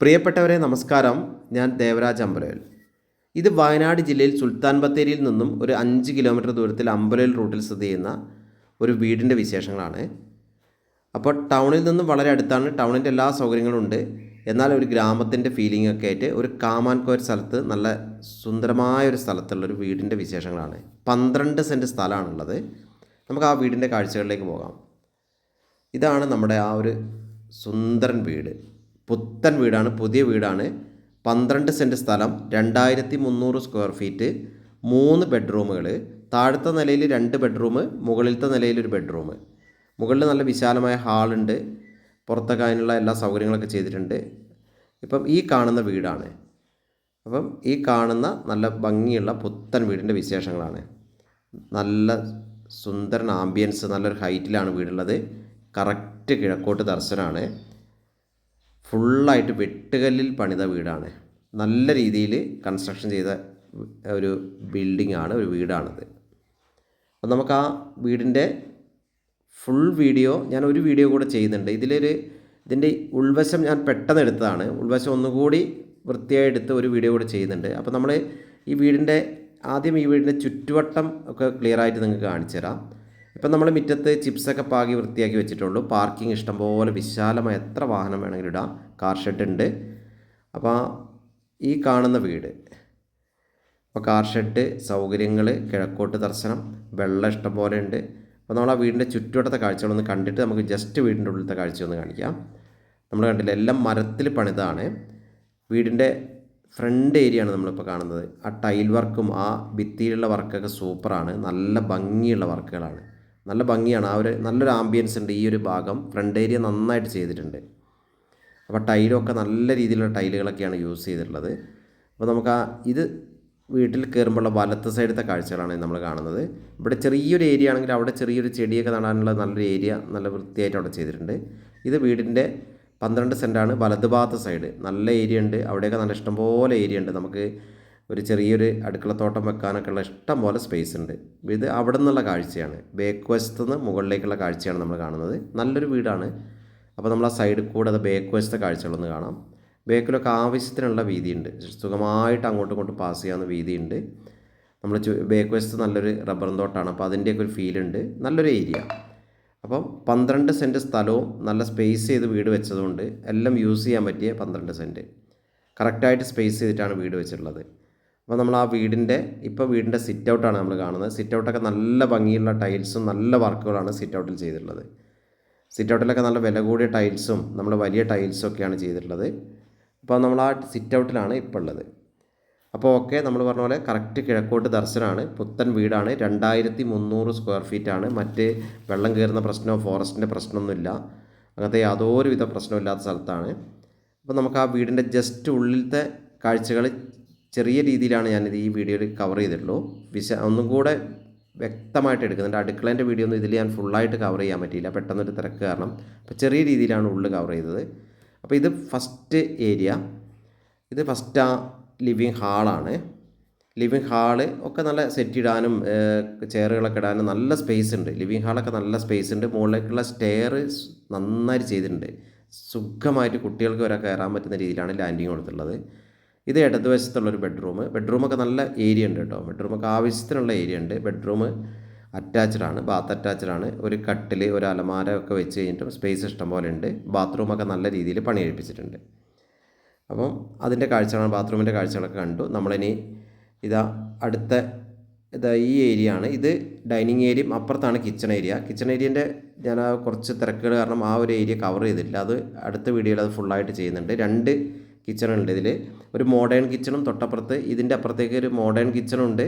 പ്രിയപ്പെട്ടവരെ നമസ്കാരം. ഞാൻ ദേവരാജ് അമ്പലയിൽ ഇത് വയനാട് ജില്ലയിൽ സുൽത്താൻ ബത്തേരിയിൽ നിന്നും ഒരു അഞ്ച് കിലോമീറ്റർ ദൂരത്തിൽ അമ്പലയിൽ റൂട്ടിൽ സ്ഥിതി ചെയ്യുന്ന ഒരു വീടിന്റെ വിശേഷങ്ങളാണ്. അപ്പോൾ ടൗണിൽ നിന്നും വളരെ അടുത്താണ്. ടൗണിന്റെ എല്ലാ സൗകര്യങ്ങളും ഉണ്ട്. എന്നാൽ ഒരു ഗ്രാമത്തിന്റെ ഫീലിംഗ് ഒക്കെ ആയിട്ട് ഒരു കാമാൻകോർ സ്ഥലത്ത് നല്ല സുന്ദരമായ ഒരു സ്ഥലത്തുള്ള ഒരു വീടിന്റെ വിശേഷങ്ങളാണ്. പന്ത്രണ്ട് സെന്റ് സ്ഥലമാണുള്ളത്. നമുക്ക് ആ വീടിന്റെ കാഴ്ചകളിലേക്ക് പോകാം. ഇതാണ് നമ്മുടെ ആ ഒരു സുന്ദരൻ വീട്. പുത്തൻ വീടാണ് പുതിയ വീടാണ്. പന്ത്രണ്ട് സെന്റ് സ്ഥലം രണ്ടായിരത്തി മുന്നൂറ് സ്ക്വയർ ഫീറ്റ് മൂന്ന് ബെഡ്റൂമുകൾ. താഴത്തെ നിലയിൽ രണ്ട് ബെഡ്റൂം മുകളിലത്തെ നിലയിൽ ഒരു ബെഡ്റൂം. മുകളിൽ നല്ല വിശാലമായ ഹാളുണ്ട്. പുറത്തൊക്കെ അതിനുള്ള എല്ലാ സൗകര്യങ്ങളൊക്കെ ചെയ്തിട്ടുണ്ട്. ഇപ്പം ഈ കാണുന്ന വീടാണ്. അപ്പം ഈ കാണുന്ന നല്ല ഭംഗിയുള്ള പുത്തൻ വീടിന്റെ വിശേഷങ്ങളാണ്. നല്ല സുന്ദരൻ ആംബിയൻസ് നല്ലൊരു ഹൈറ്റിലാണ് വീടുള്ളത്. കറക്റ്റ് കിഴക്കോട്ട് ദർശനമാണ് ഫുള്ളായിട്ട് വെട്ടുകല്ലിൽ പണിത വീടാണ്. നല്ല രീതിയിൽ കൺസ്ട്രക്ഷൻ ചെയ്ത ഒരു ബിൽഡിംഗ് ആണ് ഒരു വീടാണത്. അപ്പം നമുക്ക് ആ വീടിന്റെ ഫുൾ വീഡിയോ ഞാൻ ഒരു വീഡിയോ കൂടെ ചെയ്യുന്നുണ്ട്. ഇതിലൊരു ഇതിന്റെ ഉൾവശം ഞാൻ പെട്ടെന്ന് എടുത്തതാണ്. ഉൾവശം ഒന്നുകൂടി വൃത്തിയായി എടുത്ത് ഒരു വീഡിയോ കൂടെ ചെയ്യുന്നുണ്ട്. അപ്പോൾ നമ്മൾ ഈ വീടിന്റെ ആദ്യം ഈ വീടിന്റെ ചുറ്റുവട്ടം ഒക്കെ ക്ലിയർ ആയിട്ട് നിങ്ങൾക്ക് കാണിച്ചു തരാം ഇപ്പം നമ്മൾ മുറ്റത്ത് ചിപ്സൊക്കെ പാകി വൃത്തിയാക്കി വെച്ചിട്ടുള്ളൂ. പാർക്കിംഗ് ഇഷ്ടംപോലെ വിശാലമായ എത്ര വാഹനം വേണമെങ്കിലും ഇടാം. കാർ ഷെഡ് ഉണ്ട്. അപ്പോൾ ഈ കാണുന്ന വീട്. അപ്പോൾ കാർ ഷെഡ് സൗകര്യങ്ങൾ കിഴക്കോട്ട് ദർശനം വെള്ളം ഇഷ്ടംപോലെ ഉണ്ട്. അപ്പോൾ നമ്മൾ ആ വീടിന്റെ ചുറ്റുവട്ടത്തെ കാഴ്ചകളൊന്ന് കണ്ടിട്ട് നമുക്ക് ജസ്റ്റ് വീടിന്റെ ഉള്ളിലത്തെ കാഴ്ച ഒന്ന് കാണിക്കാം. നമ്മൾ കണ്ടില്ല എല്ലാം മരത്തിൽ പണിതാണ്. വീടിന്റെ ഫ്രണ്ട് ഏരിയ ആണ് നമ്മളിപ്പോൾ കാണുന്നത്. ആ ടൈൽ വർക്കും ആ ഭിത്തിയിലുള്ള വർക്കൊക്കെ സൂപ്പറാണ് നല്ല ഭംഗിയുള്ള വർക്കുകളാണ് നല്ല ഭംഗിയാണ്. ആ ഒരു നല്ലൊരു ആംബിയൻസ് ഉണ്ട് ഈ ഒരു ഭാഗം. ഫ്രണ്ട് ഏരിയ നന്നായിട്ട് ചെയ്തിട്ടുണ്ട്. അപ്പോൾ ടൈലൊക്കെ നല്ല രീതിയിലുള്ള ടൈലുകളൊക്കെയാണ് യൂസ് ചെയ്തിട്ടുള്ളത്. അപ്പോൾ നമുക്ക് ആ ഇത് വീട്ടിൽ കയറുമ്പോഴുള്ള വലത്തെ സൈഡത്തെ കാഴ്ചകളാണ് നമ്മൾ കാണുന്നത്. ഇവിടെ ചെറിയൊരു ഏരിയ ആണെങ്കിൽ അവിടെ ചെറിയൊരു ചെടിയൊക്കെ നടാനുള്ള നല്ലൊരു ഏരിയ നല്ല വൃത്തിയായിട്ട് അവിടെ ചെയ്തിട്ടുണ്ട്. ഇത് വീടിന്റെ പന്ത്രണ്ട് സെന്റാണ് വലതുഭാഗത്ത് സൈഡ് നല്ല ഏരിയ ഉണ്ട്. അവിടെയൊക്കെ നല്ല ഇഷ്ടംപോലെ ഏരിയ ഉണ്ട്. നമുക്ക് ഒരു ചെറിയൊരു അടുക്കളത്തോട്ടം വെക്കാനൊക്കെ ഉള്ള ഇഷ്ടം പോലെ സ്പേസ് ഉണ്ട്. ഇത് അവിടെ നിന്നുള്ള കാഴ്ചയാണ്. ബേക്ക് വശത്ത് നിന്ന് മുകളിലേക്കുള്ള കാഴ്ചയാണ് നമ്മൾ കാണുന്നത്. നല്ലൊരു വീടാണ്. അപ്പോൾ നമ്മൾ ആ സൈഡിൽ കൂടെ അത് ബേക്ക് വശത്തെ കാഴ്ചകളൊന്ന് കാണാം. ബേക്കിലൊക്കെ ആവശ്യത്തിനുള്ള വീതിയുണ്ട്. സുഖമായിട്ട് അങ്ങോട്ടും ഇങ്ങോട്ടും പാസ് ചെയ്യാവുന്ന വീതിയുണ്ട്. നമ്മൾ ബേക്ക് വശത്ത് നല്ലൊരു റബ്ബറും തോട്ടാണ്. അപ്പോൾ അതിന്റെയൊക്കെ ഒരു ഫീൽ ഉണ്ട്. നല്ലൊരു ഏരിയ അപ്പം പന്ത്രണ്ട് സെന്റ് സ്ഥലവും നല്ല സ്പേസ് ചെയ്ത് വീട് വെച്ചതുകൊണ്ട് എല്ലാം യൂസ് ചെയ്യാൻ പറ്റിയ പന്ത്രണ്ട് സെന്റ് കറക്റ്റായിട്ട് സ്പേസ് ചെയ്തിട്ടാണ് വീട് വെച്ചിട്ടുള്ളത്. അപ്പോൾ നമ്മൾ ആ വീടിന്റെ ഇപ്പോൾ വീടിന്റെ സിറ്റ് ഔട്ടാണ് നമ്മൾ കാണുന്നത്. സിറ്റ് ഔട്ടൊക്കെ നല്ല ഭംഗിയുള്ള ടൈൽസും നല്ല വർക്കുകളാണ് സിറ്റ് ഔട്ടിൽ ചെയ്തിട്ടുള്ളത്. സിറ്റ് ഔട്ടിലൊക്കെ നല്ല വില കൂടിയ ടൈൽസും നമ്മൾ വലിയ ടൈൽസും ഒക്കെയാണ് ചെയ്തിട്ടുള്ളത്. അപ്പോൾ നമ്മൾ ആ സിറ്റ് ഔട്ടിലാണ് ഇപ്പോൾ ഉള്ളത്. അപ്പോൾ ഓക്കെ നമ്മൾ പറഞ്ഞ പോലെ കറക്റ്റ് കിഴക്കോട്ട് ദർശനമാണ്. പുത്തൻ വീടാണ്. രണ്ടായിരത്തി മുന്നൂറ് സ്ക്വയർ ഫീറ്റാണ് മറ്റ് വെള്ളം കയറുന്ന പ്രശ്നമോ ഫോറസ്റ്റിന്റെ പ്രശ്നമൊന്നുമില്ല. അങ്ങനത്തെ യാതൊരുവിധ പ്രശ്നമില്ലാത്ത സ്ഥലത്താണ്. അപ്പോൾ നമുക്ക് ആ വീടിന്റെ ജസ്റ്റ് ഉള്ളിലത്തെ കാഴ്ചകൾ ചെറിയ രീതിയിലാണ് ഞാനിത് ഈ വീഡിയോയിൽ കവർ ചെയ്തിട്ടുള്ളൂ. വിശ ഒന്നും കൂടെ വ്യക്തമായിട്ട് എടുക്കുന്നുണ്ട്. അടുക്കളേന്റെ വീഡിയോ ഒന്നും ഇതിൽ ഞാൻ ഫുള്ളായിട്ട് കവർ ചെയ്യാൻ പറ്റിയില്ല. പെട്ടെന്നൊരു തിരക്ക് കാരണം. അപ്പോൾ ചെറിയ രീതിയിലാണ് ഉള്ളിൽ കവർ ചെയ്തത്. അപ്പോൾ ഇത് ഫസ്റ്റ് ഏരിയ ഇത് ഫസ്റ്റ് ആ ലിവിങ് ഹാളാണ് ലിവിങ് ഹാൾ ഒക്കെ നല്ല സെറ്റ് ഇടാനും ചെയറുകളൊക്കെ ഇടാനും നല്ല സ്പേസ് ഉണ്ട്. ലിവിങ് ഹാളൊക്കെ നല്ല സ്പേസ് ഉണ്ട്. മുകളിലേക്കുള്ള സ്റ്റെയർ നന്നായിട്ട് ചെയ്തിട്ടുണ്ട്. സുഖമായിട്ട് കുട്ടികൾക്ക് വരെ കയറാൻ പറ്റുന്ന രീതിയിലാണ് ലാൻഡിങ് കൊടുത്തിട്ടുള്ളത്. ഇത് ഇടതുവശത്തുള്ളൊരു ബെഡ്റൂം ബെഡ്റൂമൊക്കെ നല്ല ഏരിയ ഉണ്ട് കേട്ടോ. ബെഡ്റൂമൊക്കെ ആവശ്യത്തിനുള്ള ഏരിയ ഉണ്ട്. ബെഡ്റൂം അറ്റാച്ച്ഡ് ആണ് ബാത്ത് അറ്റാച്ച്ഡ് ആണ്. ഒരു കട്ടിൽ ഒരു അലമാര ഒക്കെ വെച്ച് കഴിഞ്ഞിട്ടും സ്പേസ് ഇഷ്ടം പോലെ ഉണ്ട്. ബാത്റൂമൊക്കെ നല്ല രീതിയിൽ പണി കഴിപ്പിച്ചിട്ടുണ്ട് അപ്പം അതിന്റെ കാഴ്ചകളാണ് ബാത്റൂമിന്റെ കാഴ്ചകളൊക്കെ കണ്ടു. നമ്മളിനി ഇതാ അടുത്ത ഇതാ ഈ ഏരിയ ആണ്. ഇത് ഡൈനിങ് ഏരിയയും അപ്പുറത്താണ് കിച്ചൺ ഏരിയ കിച്ചൺ ഏരിയന്റെ ഞാൻ കുറച്ച് തിരക്കുകൾ കാരണം ആ ഒരു ഏരിയ കവർ ചെയ്തിട്ടില്ല. അത് അടുത്ത വീഡിയോയിൽ അത് ഫുള്ളായിട്ട് ചെയ്യുന്നുണ്ട്. രണ്ട് കിച്ചണുണ്ട് ഇതിൽ ഒരു മോഡേൺ കിച്ചണും തൊട്ടപ്പുറത്ത് ഇതിന്റെ അപ്പുറത്തേക്ക് ഒരു മോഡേൺ കിച്ചണുണ്ട്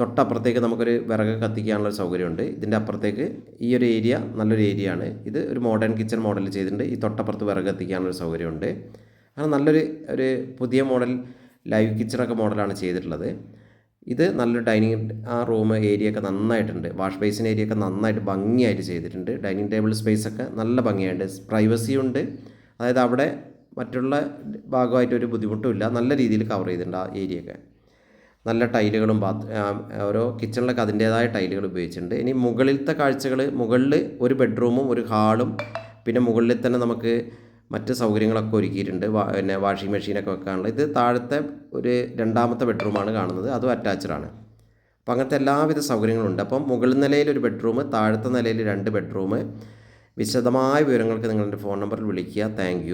തൊട്ടപ്പുറത്തേക്ക് നമുക്കൊരു വിറക് കത്തിക്കാനുള്ള സൗകര്യമുണ്ട്. ഇതിന്റെ അപ്പുറത്തേക്ക് ഈ ഒരു ഏരിയ നല്ലൊരു ഏരിയ ആണ്. ഇത് ഒരു മോഡേൺ കിച്ചൺ മോഡൽ ചെയ്തിട്ടുണ്ട്. ഈ തൊട്ടപ്പുറത്ത് വിറക് കത്തിക്കാനുള്ള സൗകര്യമുണ്ട്. അങ്ങനെ നല്ലൊരു ഒരു പുതിയ മോഡൽ ലൈവ് കിച്ചണൊക്കെ മോഡലാണ് ചെയ്തിട്ടുള്ളത്. ഇത് നല്ലൊരു ഡൈനിങ് ആ റൂം ഏരിയ ഒക്കെ നന്നായിട്ടുണ്ട്. വാഷ് ബേസിൻ ഏരിയ ഒക്കെ നന്നായിട്ട് ഭംഗിയായിട്ട് ചെയ്തിട്ടുണ്ട്. ഡൈനിങ് ടേബിൾ സ്പേസ് ഒക്കെ നല്ല ഭംഗിയായിട്ട് പ്രൈവസി ഉണ്ട്. അതായത് അവിടെ മറ്റുള്ള ഭാഗമായിട്ട് ഒരു ബുദ്ധിമുട്ടുമില്ല. നല്ല രീതിയിൽ കവർ ചെയ്തിട്ടുണ്ട് ആ ഏരിയയൊക്കെ. നല്ല ടൈലുകളും ബാത്ത് ഓരോ കിച്ചണിലൊക്കെ അതിന്റേതായ ടൈലുകൾ ഉപയോഗിച്ചിട്ടുണ്ട്. ഇനി മുകളിലത്തെ കാഴ്ചകൾ മുകളിൽ ഒരു ബെഡ്റൂമും ഒരു ഹാളും പിന്നെ മുകളിൽ തന്നെ നമുക്ക് മറ്റ് സൗകര്യങ്ങളൊക്കെ ഒരുക്കിയിട്ടുണ്ട്. പിന്നെ വാഷിംഗ് മെഷീനൊക്കെ വെക്കാനുള്ള. ഇത് താഴത്തെ ഒരു രണ്ടാമത്തെ ബെഡ്റൂമാണ് കാണുന്നത്. അതും അറ്റാച്ച്ഡാണ് അപ്പോൾ അങ്ങനത്തെ എല്ലാവിധ സൗകര്യങ്ങളുണ്ട്. അപ്പം മുകൾ നിലയിൽ ഒരു ബെഡ്റൂം താഴത്തെ നിലയിൽ രണ്ട് ബെഡ്റൂം. വിശദമായ വിവരങ്ങൾക്ക് നിങ്ങളുടെ ഫോൺ നമ്പറിൽ വിളിക്കുക. താങ്ക്